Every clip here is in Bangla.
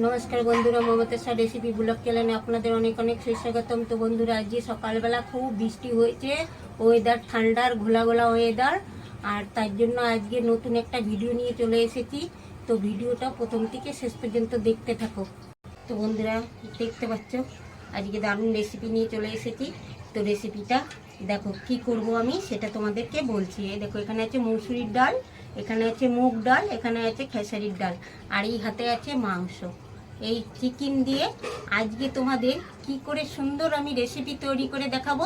নমস্কার বন্ধুরা, মমতা শাহ রেসিপি ব্লগ চ্যানেলে আপনাদের অনেক অনেক সুস্বাগতম। তো বন্ধুরা, আজকে সকালবেলা খুব বৃষ্টি হয়েছে ওয়েদার ঠান্ডার ঘোলা ঘোলা ওয়েদার আর তার জন্য আজকে নতুন একটা ভিডিও নিয়ে চলে এসেছি। তো ভিডিওটা প্রথম থেকে শেষ পর্যন্ত দেখতে থাকো। তো বন্ধুরা, দেখতে পাচ্ছ, আজকে দারুণ রেসিপি নিয়ে চলে এসেছি। তো রেসিপিটা দেখো কি করব আমি, সেটা তোমাদেরকে বলছি। এই দেখো, এখানে আছে মৌসুরির ডাল, এখানে আছে মুগ ডাল, এখানে আছে খেসারির ডাল, আর এই হাতে আছে মাংস। এই চিকেন দিয়ে আজকে তোমাদের কি করে সুন্দর আমি রেসিপি তৈরি করে দেখাবো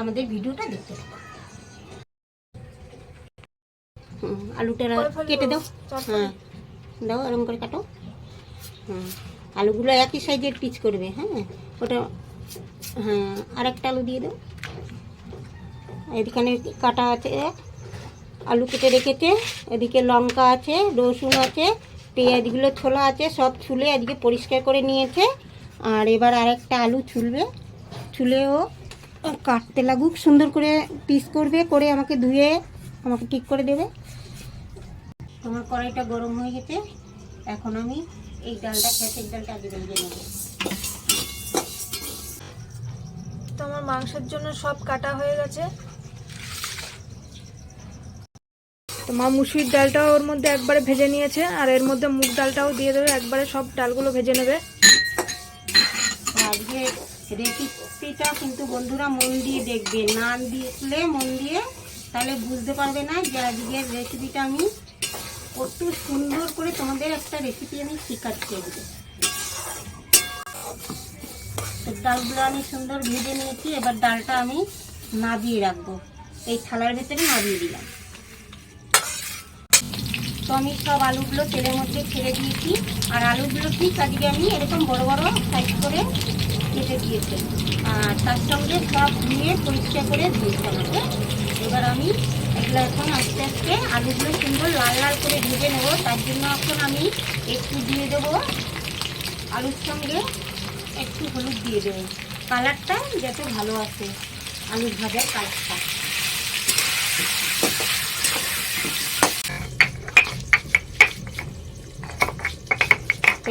আমাদের ভিডিওটা দেখতে থাকো। আলুটা কেটে দাও। হ্যাঁ দাও এরকম করে কাটো। হুম আলুগুলো একই সাইজের পিচ করবে হ্যাঁ? ওটা হ্যাঁ আর একটা আলু দিয়ে দাও। এদিকে কাটা আছে আলু কেটে রেখেছে এদিকে লঙ্কা আছে রসুন আছে পেঁয়াজগুলো ছোলা আছে, সব ছুলে আজকে পরিষ্কার করে নিয়েছে। আর এবার আরেকটা আলু ছুলবে। ছুলেও কাটতে লাগুক, সুন্দর করে পিস করবে, করে আমাকে ধুয়ে আমাকে ঠিক করে দেবে। তোমার কড়াইটা গরম হয়ে গেছে। এখন আমি এই ডালটা খেতের ডালটা আগে ভেজে নেব। তো আমার মাংসের জন্য সব কাটা হয়ে গেছে। তো মা মুসুরির ডালটাও ওর মধ্যে একবারে ভেজে নিয়েছে, আর এর মধ্যে মুগ ডালটাও দিয়ে দেবে, একবারে সব ডালগুলো ভেজে নেবে। আজকে রেসিপিটা কিন্তু বন্ধুরা মন দিয়ে দেখবে, না দিলে মন দিয়ে তাহলে বুঝতে পারবে না যে আজকের রেসিপিটা আমি কত সুন্দর করে তোমাদের একটা রেসিপি আমি শেখাচ্ছি আজকে ডালগুলো আমি সুন্দর ভেজে নিয়েছি, এবার ডালটা আমি নাবিয়ে রাখব। এই থালার ভেতরে নাবিয়ে দিলাম। তো আমি সব আলুগুলো তেলের মধ্যে ছেড়ে দিয়েছি। আর আলুগুলো ঠিক আজকে আমি এরকম বড় বড় সাইজ করে কেটে দিয়েছি। আর তার সঙ্গে সব ধুয়ে পরিষ্কার করে দিয়েছি আমাকে। এবার আমি এগুলো এখন আস্তে আস্তে আলুগুলো সুন্দর লাল লাল করে ভেজে নেব। তার জন্য এখন আমি একটু দিয়ে দেবো আলুর সঙ্গে একটু হলুদ দিয়ে দেবো। কালারটা যাতে ভালো আসে আলু ভাজার কালারটা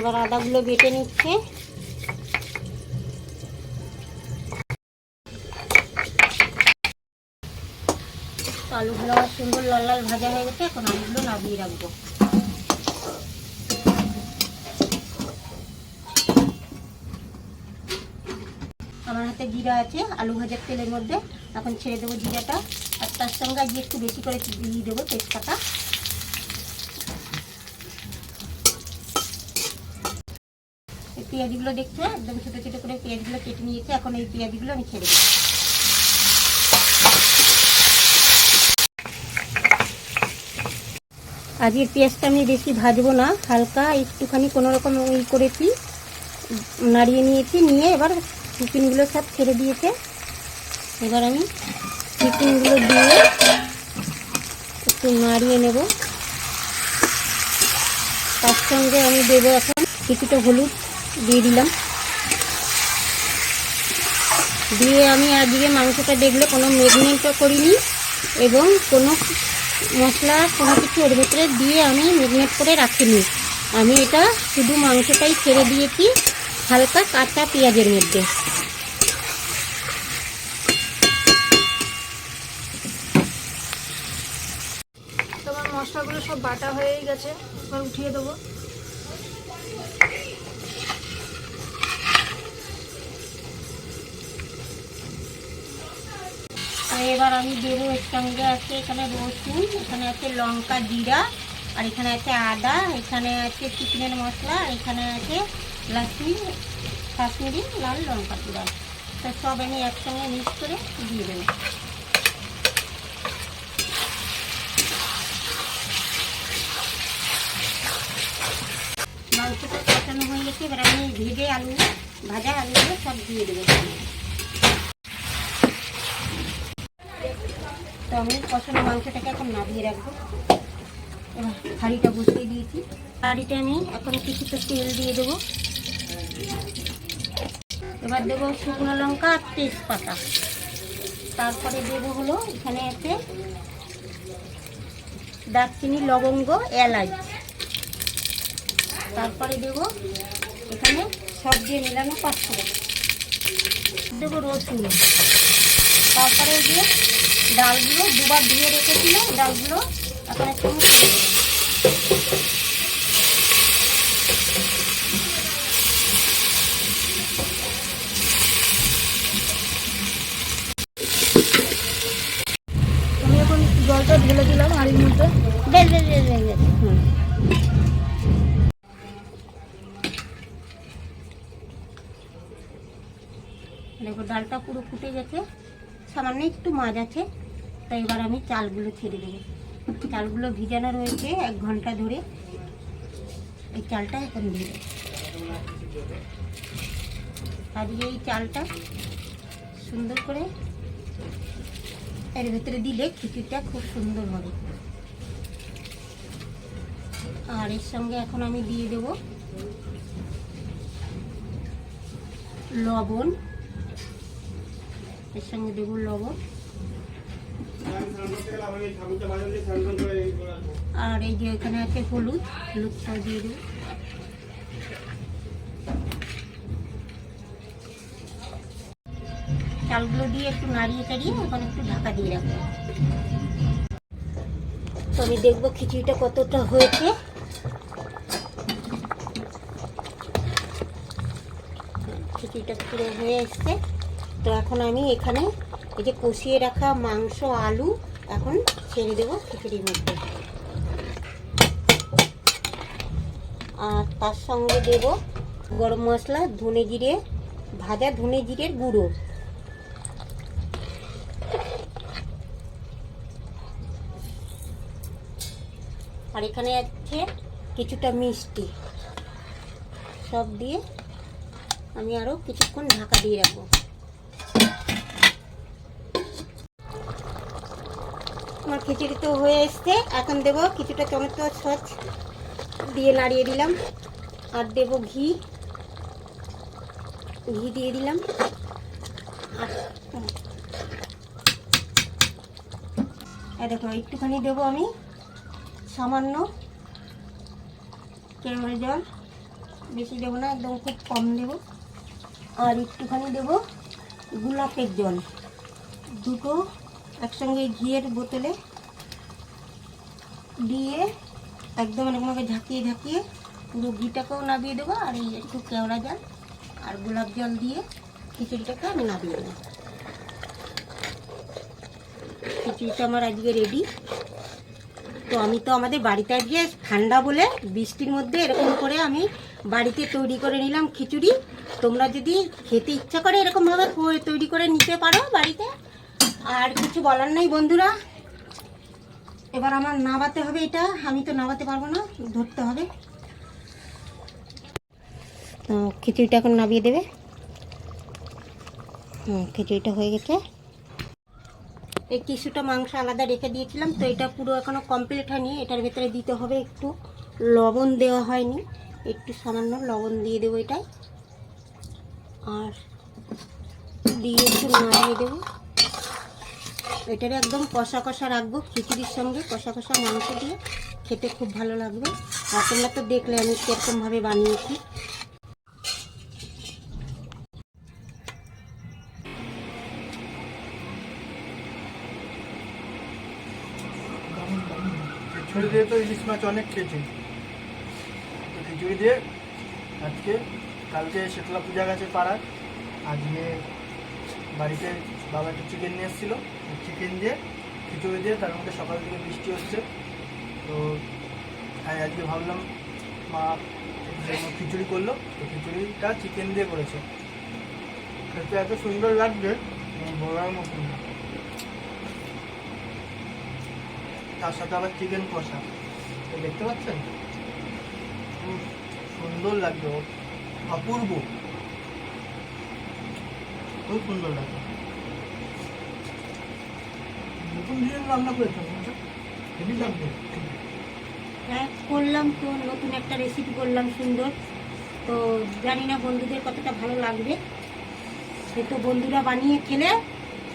এবার আদাগুলো বেটে নিচ্ছে। আলুগুলো আমার সুন্দর লাল লাল ভাজা হয়ে গেছে, এখন আলুগুলো নামিয়ে রাখব। আমার হাতে জিরা আছে, আলু ভাজার তেলের মধ্যে। এখন ছেড়ে দেবো জিরাটা, আর তার সঙ্গে আজকে একটু বেশি করে দিয়ে দেবো তেজপাতা। পেঁয়াজগুলো দেখছ একদম ছোটো ছোটো করে পেঁয়াজগুলো কেটে নিয়েছে, এখন এই পেঁয়াজগুলো আমি ছেড়ে দেবো আজকের পেঁয়াজটা আমি বেশি ভাজবো না, হালকা একটুখানি কোনো রকম ই করেছি, নাড়িয়ে নিয়েছি, নিয়ে এবার চিকেনগুলো সব ছেড়ে দিয়েছে। এবার আমি চিকেনগুলো দিয়ে একটু নাড়িয়ে নেব। তার সঙ্গে আমি দেবো এখন কিছুটা হলুদ দিয়ে দিলাম। দিয়ে আমি আজকে মাংসটা দেখলে কোনো মেগনেটও করিনি এবং কোনো মশলা, কোনো কিছু ওর ভেতরে দিয়ে আমি মেগনেট করে রাখিনি। আমি এটা শুধু মাংসটাই ছেড়ে দিয়েছি, হালকা কাঁচা পেঁয়াজের মধ্যে। তো আমার মশলাগুলো সব বাটা হয়েই গেছে, এবার উঠিয়ে দেবো। তো এবার আমি দেবো এর সঙ্গে আছে এখানে রসুন, এখানে আছে লঙ্কা জিরা, আর এখানে আছে আদা, এখানে আছে চিকেনের মশলা, আর এখানে আছে লসুন কাশ্মীরি লাল লঙ্কা গুঁড়া তো সব আমি একসঙ্গে মিক্স করে দিয়ে দেবো। মাংসটা কষানো হয়ে গেছে, এবার আমি ভেজে আলু, ভাজা আলুগুলো সব দিয়ে দেবো। তো আমি কষানো মাংসটাকে এখন নামিয়ে রাখব। এবার হাঁড়িটা বসিয়ে দিয়েছি। হাঁড়িতে আমি এখন কিছুটা তেল দিয়ে দেবো। এবার দেবো শুকনো লঙ্কা আর তেজপাতা। তারপরে দেবো হলো এখানে আছে দারচিনি, লবঙ্গ, এলাচ। তারপরে দেবো এখানে সব দিয়ে মেলানো পাঁচশো দেবো রসুন। তারপরে এই যে ডালগুলো দুবার ধুয়ে রেখেছিলাম ডালগুলো এখন একটু। আমি এখন জলটা ঢেলে দিলাম হাঁড়ির মধ্যে। দেখো ডালটা পুরো ফুটে গেছে। সামান্য একটু মাছ আছে তাই এবার আমি চালগুলো ছেড়ে দেবো। চালগুলো ভিজানো রয়েছে এক ঘণ্টা ধরে। এই চালটা এখন দিয়ে দেবো আজকে এই চালটা সুন্দর করে এর ভেতরে দিলে খিচুড়িটা খুব সুন্দর হবে। আর এর সঙ্গে এখন আমি দিয়ে দেব লবণ। এর সঙ্গে দেব লবণ। আর এই যে এখানে আছে হলুদ হলুদটাও দিয়ে দেব। চালগুলো দিয়ে একটু নাড়িয়ে চাড়িয়ে ওখানে একটু ঢাকা দিয়ে রাখব। তো আমি দেখব খিচুড়িটা কতটা হয়েছে। খিচুড়িটা পুরো হয়ে এসছে। তো এখন আমি এখানে এই যে কষিয়ে রাখা মাংস, আলু এখন ছেড়ে দেবো খিচুড়ির মধ্যে। আর তার সঙ্গে দেব গরম মশলা, ধনে জিরে ভাজা, ধনে জিরের গুঁড়ো। আর এখানে আছে কিছুটা মিষ্টি। সব দিয়ে আমি আরও কিছুক্ষণ ঢাকা দিয়ে রাখব। আমার খিচুড়ি তো হয়ে এসছে। এখন দেব কিছুটা টমেটো সস দিয়ে নাড়িয়ে দিলাম। আর দেব ঘি। ঘি দিয়ে দিলাম। আর দেখো, একটুখানি দেবো আমি সামান্য কেওড়া জল। বেশি দেবো না, একদম খুব কম দেবো। আর একটুখানি দেবো গোলাপের জল। দুটো একসঙ্গে ঘিয়ের বোতলে দিয়ে একদম এরকমভাবে ঝাঁকিয়ে ঝাঁকিয়ে পুরো ঘিটাকেও নামিয়ে দেবো, আর এই একটু কেওড়া জল আর গোলাপ জল দিয়ে খিচুড়িটাকে আমি নামিয়ে দেবো খিচুড়িটা আমার আজকে রেডি তো আমি তো আমাদের বাড়িতে আজকে ঠান্ডা বলে বৃষ্টির মধ্যে এরকম করে আমি বাড়িতে তৈরি করে নিলাম খিচুড়ি। তোমরা যদি খেতে ইচ্ছা করে এরকমভাবে তৈরি করে নিতে পারো বাড়িতে। আর কিছু বলার নেই, বন্ধুরা। এবার আমার নাবাতে হবে এটা। আমি তো নাবাতে পারব না, ধরতে হবে। তো খিচুড়িটা এখন নামিয়ে দেবে। হুম, খিচুড়িটা হয়ে গেছে। এই কিছুটা মাংস আলাদা রেখে দিয়েছিলাম, তো এটা পুরো এখনও কমপ্লিট হয়নি। এটার ভেতরে দিতে হবে একটু লবণ দেওয়া হয়নি। একটু সামান্য লবণ দিয়ে দেবো এটাই আর দিয়ে একটু নাড়িয়ে দেবো। এটারে একদম কষা কষা রাখব খিচুড়ির সঙ্গে, কষা কষা মাংস দিয়ে। খেতে খুব ভালো লাগবে। আর তোমরা তো দেখলে আমি কীরকমভাবে বানিয়েছি। খিচুড়ি দিয়ে তো মাছ অনেক দিয়ে আজকে, কালকে শীতলা পূজা গেছে পাড়ার আজকে বাড়িতে বাবা একটু চিকেন নিয়ে এসেছিল। চিকেন দিয়ে, খিচুড়ি দিয়ে, তার মধ্যে সকাল থেকে বৃষ্টি হচ্ছে। তো তাই আজকে ভাবলাম, মা খিচুড়ি করল, তো খিচুড়িটা চিকেন দিয়ে করেছে। খেতে এত সুন্দর লাগবে বলার মতন না। তার সাথে আবার চিকেন কষা। দেখতে পাচ্ছেন? সুন্দর লাগবে অপূর্ব। খুব সুন্দর লাগবে নতুন ডিজাইন রান্না করেছেন হেভি লাগবে। হ্যাঁ করলাম তো নতুন একটা রেসিপি করলাম সুন্দর। তো জানি না বন্ধুদের কতটা ভালো লাগবে। সে তো বন্ধুরা বানিয়ে খেলে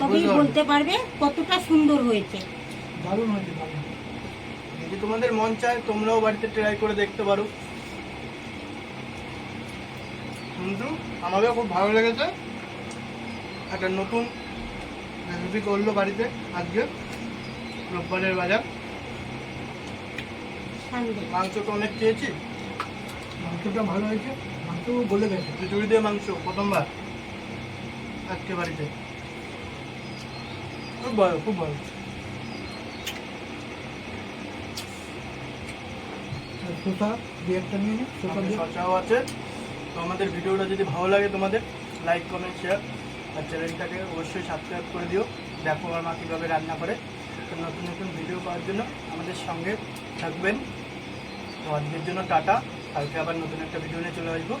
তবেই বলতে পারবে কতটা সুন্দর হয়েছে। দারুণ হয়েছে যদি তোমাদের মন চায় তোমরাও বাড়িতে ট্রাই করে দেখতে পারো। কিন্তু আমাদেরও খুব ভালো লেগেছে। একটা নতুন রেসিপি করল বাড়িতে আজকে। রোববারের বাজার। সানডে। মাংস তো অনেক খেয়েছি। মাংসটা ভালো হয়েছে। মাংস গলে গেছে। খিচুড়ি দিয়ে মাংস প্রথমবার আজকে বাড়িতে। খুব ভালো খুব ভালো। শসা দিয়ে একটা নিয়ে নি। শসাও আছে। তো আমাদের ভিডিওটা যদি ভালো লাগে তোমাদের লাইক কমেন্ট শেয়ার আর চ্যানেলটাকে অবশ্যই সাবস্ক্রাইব করে দিও। দেখো আমার মা কীভাবে রান্না করে। নতুন নতুন ভিডিও পাওয়ার জন্য আমাদের সঙ্গে থাকবেন। তো আজকের জন্য টাটা। কালকে আবার নতুন একটা ভিডিও নিয়ে চলে আসব।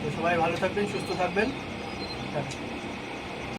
তো সবাই ভালো থাকবেন, সুস্থ থাকবেন। টাটা।